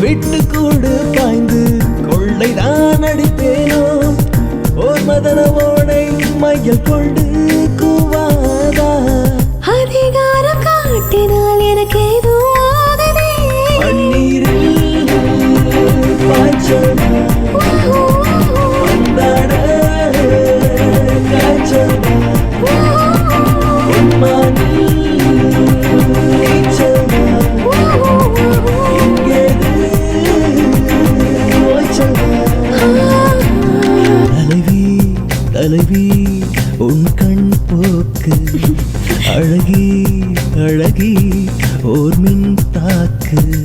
விட்டு கூடு பாய்ந்து கொள்ளைதான் அடித்தேனோ? ஓர் மதன ஓடை மையல் கொள் போக்கு. அழகி அழகி ஓர்மின் தாக்கு.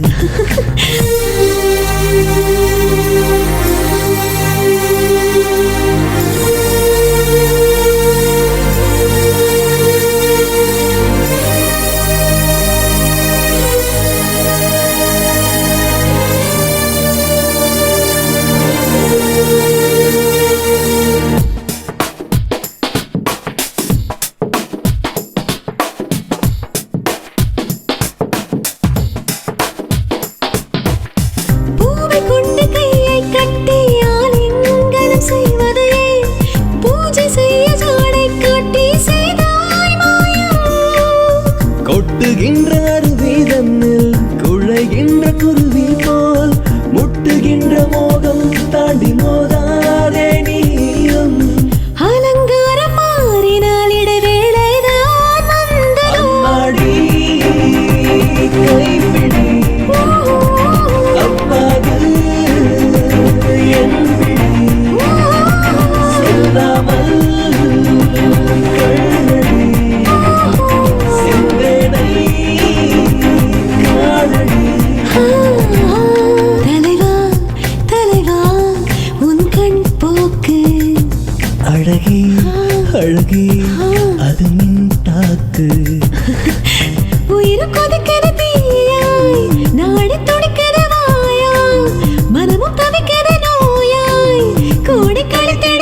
கொட்டுகின்ற அருவி தன்னில் குழைகின்ற குருவி அழகே அழகே அது மின் தாக்கு. உயிரும் கொதிக்கிறது நாடி துடிக்கிற வாயா மனமும் தவிக்கிற நோயாய் கூடி கழித்திட